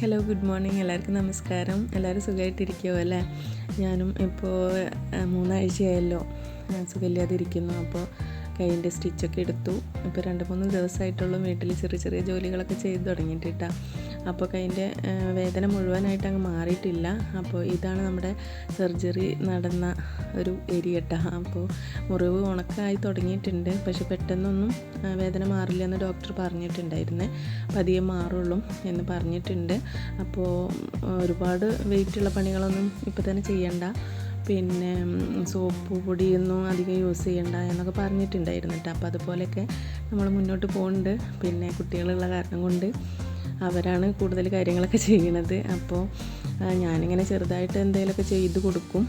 Hello good morning എല്ലാവർക്കും നമസ്കാരം. എല്ലാവരും സുഖമായിട്ടിരിക്കുമോ അല്ലേ? ഞാനും ഇപ്പോൾ മൂന്നാഴ്ചയായല്ലോ. ഞാൻ സുഖമില്ലാതിരിക്കുന്നു. അപ്പോൾ കൈയിന്റെ സ്റ്റിച്ചൊക്കെ എടുത്തു. ഇപ്പോൾ രണ്ട് മൂന്ന് ദിവസമായിട്ടുള്ളൂ വീട്ടിൽ ചെറിയ ചെറിയ ജോലികളൊക്കെ ചെയ്ത് തുടങ്ങിയിട്ടാ അപ്പോൾ അതിന്റെ വേദന മുഴുവനായിട്ട് അങ്ങ് മാറിയിട്ടില്ല. അപ്പോൾ ഇതാണ് നമ്മുടെ സർജറി നടന്ന ഒരു ഏരിയ കേട്ടോ അപ്പോൾ മുറിവ് ഉണക്കായി തുടങ്ങിയിട്ടുണ്ട്. പക്ഷെ പെട്ടെന്നൊന്നും വേദന മാറില്ല എന്ന് ഡോക്ടർ പറഞ്ഞിട്ടുണ്ടായിരുന്നു. പതിയെ മാറുള്ളൂ എന്ന് പറഞ്ഞിട്ടുണ്ട്. അപ്പോൾ ഒരുപാട് വെയിറ്റുള്ള പണികളൊന്നും ഇപ്പോൾ തന്നെ ചെയ്യണ്ട. പിന്നെ സോപ്പ് പൊടിയൊന്നും അധികം യൂസ് ചെയ്യണ്ട എന്നൊക്കെ പറഞ്ഞിട്ടുണ്ടായിരുന്നു കേട്ടോ അപ്പോൾ അതുപോലെയൊക്കെ നമ്മൾ മുന്നോട്ട് പോകുന്നുണ്ട് പിന്നെ കുട്ടികളുള്ള കാരണം കൊണ്ട് അവരാണ് കൂടുതൽ കാര്യങ്ങളൊക്കെ ചെയ്യണത് അപ്പോൾ ഞാനിങ്ങനെ ചെറുതായിട്ട് എന്തെങ്കിലുമൊക്കെ ചെയ്ത് കൊടുക്കും.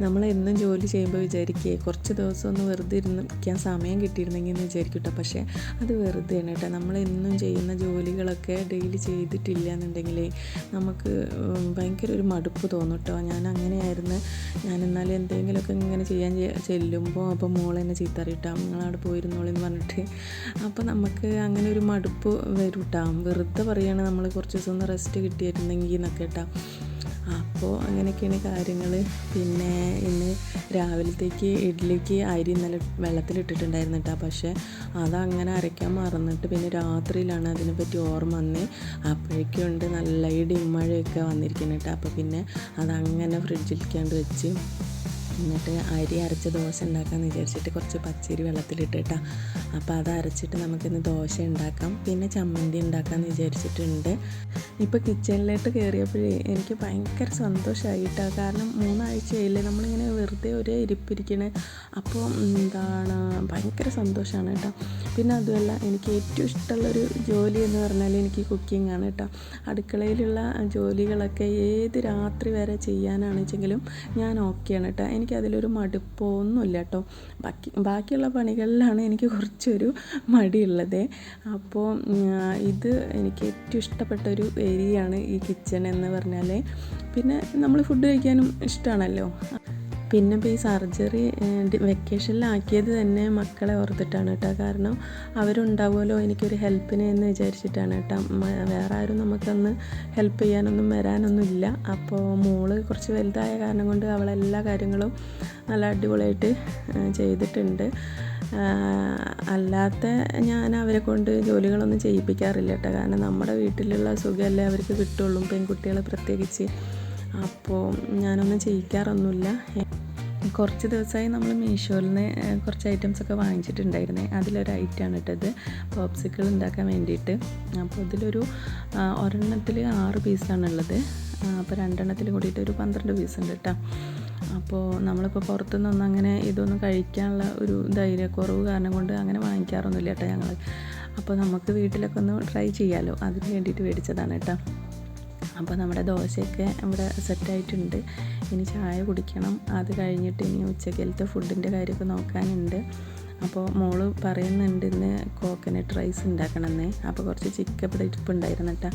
നമ്മൾ എന്നും ജോലി ചെയ്യുമ്പോൾ വിചാരിക്കുക കുറച്ച് ദിവസം ഒന്ന് വെറുതെ ഇരുന്നിരിക്കാൻ സമയം കിട്ടിയിരുന്നെങ്കിൽ എന്ന് വിചാരിക്കും കേട്ടോ പക്ഷേ അത് വെറുതെ ആണ് കേട്ടോ നമ്മൾ എന്നും ചെയ്യുന്ന ജോലികളൊക്കെ ഡെയിലി ചെയ്തിട്ടില്ല എന്നുണ്ടെങ്കിൽ നമുക്ക് ഭയങ്കര ഒരു മടുപ്പ് തോന്നും കേട്ടോ ഞാൻ അങ്ങനെയായിരുന്നു ഞാൻ എന്നാലും എന്തെങ്കിലുമൊക്കെ ഇങ്ങനെ ചെയ്യാൻ ചെല്ലുമ്പോൾ അപ്പോൾ മോൾ തന്നെ ചീത്ത അറിയിട്ടാ നിങ്ങളവിടെ പോയിരുന്നോളെന്ന് പറഞ്ഞിട്ട്. അപ്പോൾ നമുക്ക് അങ്ങനെ ഒരു മടുപ്പ് വരും കേട്ടോ വെറുതെ പറയുകയാണ് നമ്മൾ കുറച്ച് ദിവസം ഒന്ന് റെസ്റ്റ് കിട്ടിയിരുന്നെങ്കിൽ എന്നൊക്കെ കേട്ടോ അപ്പോൾ അങ്ങനെയൊക്കെയാണ് കാര്യങ്ങൾ പിന്നെ ഇന്ന് രാവിലത്തേക്ക് ഇഡ്ഡലിക്ക് അരി ഇന്നലെ വെള്ളത്തിലിട്ടിട്ടുണ്ടായിരുന്നു കേട്ടോ പക്ഷേ അതങ്ങനെ അരയ്ക്കാൻ മറന്നിട്ട് പിന്നെ രാത്രിയിലാണ് അതിനെപ്പറ്റി ഓർമ്മ വന്ന്. അപ്പോഴേക്കും ഉണ്ട് നല്ല ഇടിയും മഴയൊക്കെ കേട്ടോ അപ്പോൾ പിന്നെ അതങ്ങനെ ഫ്രിഡ്ജിലിരിക്കാണ്ട് വെച്ച് എന്നിട്ട് അരി അരച്ച ദോശ ഉണ്ടാക്കാമെന്ന് വിചാരിച്ചിട്ട് കുറച്ച് പച്ചരി വെള്ളത്തിലിട്ടിട്ടാ. അപ്പോൾ അത് അരച്ചിട്ട് നമുക്കിന്ന് ദോശ ഉണ്ടാക്കാം. പിന്നെ ചമ്മന്തി ഉണ്ടാക്കാമെന്ന് വിചാരിച്ചിട്ടുണ്ട്. ഇപ്പോൾ കിച്ചണിലോട്ട് കയറിയപ്പോഴേ എനിക്ക് ഭയങ്കര സന്തോഷമായിട്ടാണ് കാരണം മൂന്നാഴ്ചയായില്ലേ നമ്മളിങ്ങനെ വെറുതെ ഒരേ ഇരിപ്പിരിക്കണേ. അപ്പോൾ എന്താണ് ഭയങ്കര സന്തോഷമാണ് കേട്ടോ. പിന്നെ അതുമല്ല എനിക്ക് ഏറ്റവും ഇഷ്ടമുള്ളൊരു ജോലി എന്ന് പറഞ്ഞാൽ എനിക്ക് കുക്കിംഗ് ആണ് കേട്ടോ. അടുക്കളയിലുള്ള ജോലികളൊക്കെ ഏത് രാത്രി വരെ ചെയ്യാനാണെന്ന് വെച്ചെങ്കിലും ഞാൻ ഓക്കെയാണ് കേട്ടോ. എനിക്കതിലൊരു മടുപ്പൊന്നുമില്ല കേട്ടോ ബാക്കി ബാക്കിയുള്ള പണികളിലാണ് എനിക്ക് കുറച്ചൊരു മടിയുള്ളത്. അപ്പോൾ ഇത് എനിക്ക് ഏറ്റവും ഇഷ്ടപ്പെട്ട ഒരു ഏരിയയാണ് ഈ കിച്ചൺ എന്ന് പറഞ്ഞാൽ പിന്നെ നമ്മൾ ഫുഡ് കഴിക്കാനും ഇഷ്ടമാണല്ലോ. പിന്നെ ഇപ്പോൾ ഈ സർജറി വെക്കേഷനിലാക്കിയത് തന്നെ മക്കളെ ഓർത്തിട്ടാണ് കേട്ടോ. കാരണം അവരുണ്ടാവുമല്ലോ എനിക്കൊരു ഹെൽപ്പിന് എന്ന് വിചാരിച്ചിട്ടാണ് കേട്ടോ. വേറെ ആരും നമുക്കൊന്ന് ഹെൽപ്പ് ചെയ്യാനൊന്നും വരാനൊന്നും ഇല്ല അപ്പോൾ മോൾ കുറച്ച് വലുതായ കാരണം കൊണ്ട് അവളെല്ലാ കാര്യങ്ങളും നല്ല അടിപൊളിയായിട്ട് ചെയ്തിട്ടുണ്ട്. അല്ലാത്ത ഞാൻ അവരെ കൊണ്ട് ജോലികളൊന്നും ചെയ്യിപ്പിക്കാറില്ല കേട്ടോ. കാരണം നമ്മുടെ വീട്ടിലുള്ള സുഖമല്ലേ അവർക്ക് കിട്ടുള്ളൂ. പെൺകുട്ടികളെ പ്രത്യേകിച്ച് അപ്പോൾ ഞാനൊന്നും ചെയ്യിക്കാറൊന്നുമില്ല. കുറച്ച് ദിവസമായി നമ്മൾ മീഷോയിൽ നിന്ന് കുറച്ച് ഐറ്റംസ് ഒക്കെ വാങ്ങിച്ചിട്ടുണ്ടായിരുന്നേ. അതിലൊരു ഐറ്റമാണ് ഇട്ടത്. പോപ്സിക്കിൾ ഉണ്ടാക്കാൻ വേണ്ടിയിട്ട്. അപ്പോൾ ഇതിലൊരു ഒരെണ്ണത്തിൽ ആറ് പീസാണുള്ളത് അപ്പോൾ രണ്ടെണ്ണത്തിൽ കൂടിയിട്ട് ഒരു പന്ത്രണ്ട് പീസ് ഉണ്ട് കേട്ടോ അപ്പോൾ നമ്മളിപ്പോൾ പുറത്തുനിന്നൊന്നും അങ്ങനെ ഇതൊന്നും കഴിക്കാനുള്ള ഒരു ധൈര്യക്കുറവ് കാരണം കൊണ്ട് അങ്ങനെ വാങ്ങിക്കാറൊന്നുമില്ല കേട്ടോ ഞങ്ങൾ അപ്പോൾ നമുക്ക് വീട്ടിലൊക്കെ ഒന്ന് ട്രൈ ചെയ്യാമല്ലോ അതിന് വേണ്ടിയിട്ട് മേടിച്ചതാണ് കേട്ടോ അപ്പോൾ നമ്മുടെ ദോശയൊക്കെ ഇവിടെ സെറ്റായിട്ടുണ്ട്. ഇനി ചായ കുടിക്കണം. അത് കഴിഞ്ഞിട്ട് ഇനി ഉച്ചക്കലത്തെ ഫുഡിന്റെ കാര്യമൊക്കെ നോക്കാനുണ്ട്. അപ്പോൾ മോൾ പറയുന്നുണ്ട് ഇന്ന് കോക്കനട്ട് റൈസ് ഉണ്ടാക്കണമെന്ന്. അപ്പോൾ കുറച്ച് ചിക്കൻ ഇവിടെ ഇരിപ്പുണ്ടായിരുന്നു കേട്ടോ.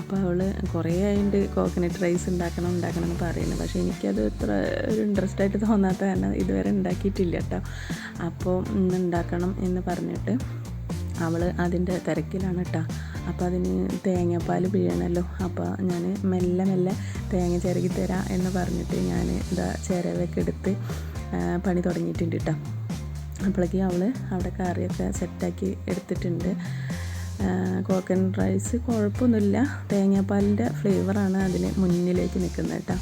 അപ്പോൾ അവൾ കുറേ ആയിട്ട് കോക്കനട്ട് റൈസ് ഉണ്ടാക്കണം ഉണ്ടാക്കണം എന്ന് പറയുന്നത്. പക്ഷേ എനിക്കത് ഇത്ര ഒരു ഇൻട്രസ്റ്റ് ആയിട്ട് തോന്നാത്ത കാരണം ഇതുവരെ ഉണ്ടാക്കിയിട്ടില്ല കേട്ടോ. അപ്പോൾ ഇന്ന് ഉണ്ടാക്കണം എന്ന് പറഞ്ഞിട്ട് അവൾ അതിന്റെ തിരക്കിലാണ് കേട്ടോ. അപ്പോൾ അതിന് തേങ്ങാപ്പാൽ പിഴിയണമല്ലോ. അപ്പോൾ ഞാൻ മെല്ലെ മെല്ലെ തേങ്ങ ചിരകി തരാം എന്ന് പറഞ്ഞിട്ട് ഞാൻ ഇതാ ചിരവൊക്കെ എടുത്ത് പണി തുടങ്ങിയിട്ടുണ്ട് കേട്ടോ. അപ്പോഴേക്കും അവൾ അവിടെ കറിയൊക്കെ സെറ്റാക്കി എടുത്തിട്ടുണ്ട്. കോക്കനട്ട് റൈസ് കുഴപ്പമൊന്നുമില്ല. തേങ്ങാപ്പാലിന്റെ ഫ്ലേവറാണ് അതിന് മുന്നിലേക്ക് നിൽക്കുന്നത് കേട്ടോ.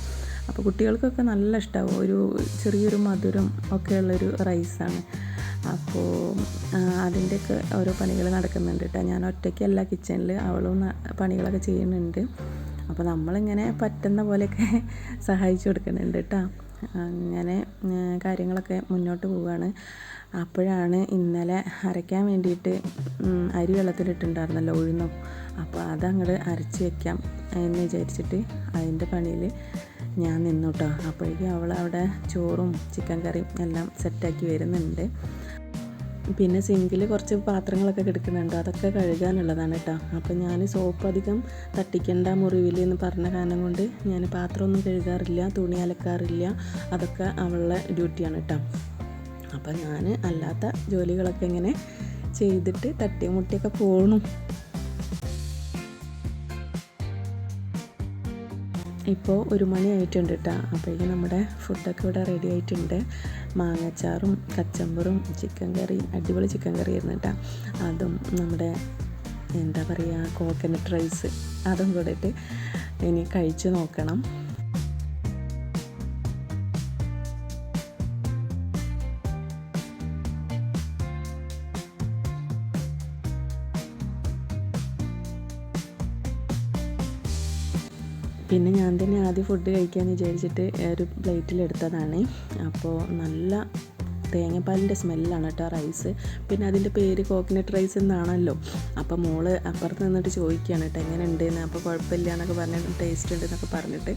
അപ്പോൾ കുട്ടികൾക്കൊക്കെ നല്ല ഇഷ്ടമാവും ഒരു ചെറിയൊരു മധുരം ഒക്കെയുള്ളൊരു റൈസാണ്. അപ്പോൾ അതിന്റെയൊക്കെ ഓരോ പണികൾ നടക്കുന്നുണ്ട് കേട്ടോ ഞാൻ ഒറ്റയ്ക്കല്ല കിച്ചണിൽ അവളും പണികളൊക്കെ ചെയ്യുന്നുണ്ട്. അപ്പോൾ നമ്മളിങ്ങനെ പറ്റുന്ന പോലെയൊക്കെ സഹായിച്ചു കൊടുക്കുന്നുണ്ട് കേട്ടോ അങ്ങനെ കാര്യങ്ങളൊക്കെ മുന്നോട്ട് പോവുകയാണ് അപ്പോഴാണ് ഇന്നലെ അരയ്ക്കാൻ വേണ്ടിയിട്ട് അരി വെള്ളത്തിലിട്ടുണ്ടായിരുന്നല്ലോ ഉഴുന്നും. അപ്പോൾ അതങ്ങോട്ട് അരച്ച് വയ്ക്കാം എന്ന് വിചാരിച്ചിട്ട് അതിന്റെ പണിയിൽ ഞാൻ നിന്നു കേട്ടോ അപ്പോഴേക്കും അവൾ അവിടെ ചോറും ചിക്കൻ കറിയും എല്ലാം സെറ്റാക്കി വരുന്നുണ്ട്. പിന്നെ സിങ്കിൽ കുറച്ച് പാത്രങ്ങളൊക്കെ കിടക്കുന്നുണ്ട്. അതൊക്കെ കഴുകാനുള്ളതാണ് കേട്ടോ അപ്പോൾ ഞാൻ സോപ്പ് അധികം തട്ടിക്കേണ്ട മുറിവിൽ എന്ന് പറഞ്ഞ കാരണം കൊണ്ട് ഞാൻ പാത്രമൊന്നും കഴുകാറില്ല തുണി അലക്കാറില്ല. അതൊക്കെ അവളുടെ ഡ്യൂട്ടിയാണ് കേട്ടോ അപ്പോൾ ഞാൻ അല്ലാത്ത ജോലികളൊക്കെ ഇങ്ങനെ ചെയ്തിട്ട് തട്ടിയും മുട്ടിയൊക്കെ പോകണം ഇപ്പോൾ ഒരു മണി ആയിട്ടുണ്ട് കേട്ടോ അപ്പോഴേക്കും നമ്മുടെ ഫുഡൊക്കെ ഇവിടെ റെഡി ആയിട്ടുണ്ട്. മാങ്ങച്ചാറും കച്ചമ്പറും ചിക്കൻ കറിയും അടിപൊളി ചിക്കൻ കറി ആയിരുന്നു കേട്ടോ അതും നമ്മുടെ എന്താ പറയുക കോക്കനട്ട് റൈസ് അതും കൂടെ ഇനി കഴിച്ചു നോക്കണം. പിന്നെ ഞാൻ തന്നെ ആദ്യം ഫുഡ് കഴിക്കാൻ വിചാരിച്ചിട്ട് ഒരു പ്ലേറ്റിലെടുത്തതാണ് അപ്പോൾ നല്ല തേങ്ങാപ്പാലിന്റെ സ്മെല്ലാണ് കേട്ടോ റൈസ് പിന്നെ അതിന്റെ പേര് കോക്കനട്ട് റൈസ് എന്നാണല്ലോ. അപ്പോൾ മോൾ അപ്പുറത്ത് നിന്നിട്ട് ചോദിക്കുകയാണ് കേട്ടോ എങ്ങനെ ഉണ്ടെന്ന് അപ്പോൾ കുഴപ്പമില്ല എന്നൊക്കെ പറഞ്ഞിട്ട് ടേസ്റ്റ് ഉണ്ട് എന്നൊക്കെ പറഞ്ഞിട്ട്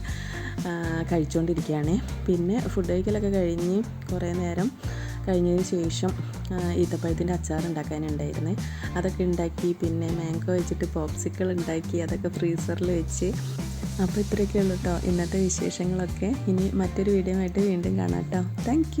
കഴിച്ചുകൊണ്ടിരിക്കുകയാണ് പിന്നെ ഫുഡ് കഴിക്കലൊക്കെ കഴിഞ്ഞ് കുറേ നേരം കഴിഞ്ഞതിന് ശേഷം ഈത്തപ്പഴത്തിന്റെ അച്ചാർ ഉണ്ടാക്കാനുണ്ടായിരുന്നു. അതൊക്കെ ഉണ്ടാക്കി പിന്നെ മാംഗോ വെച്ചിട്ട് പോപ്സിക്കിൾ ഉണ്ടാക്കി അതൊക്കെ ഫ്രീസറിൽ വെച്ച് അപ്പോൾ ഇത്രയൊക്കെ ഉള്ളൂ കേട്ടോ ഇന്നത്തെ വിശേഷങ്ങളൊക്കെ. ഇനി മറ്റൊരു വീഡിയോ ആയിട്ട് വീണ്ടും കാണാം കേട്ടോ താങ്ക്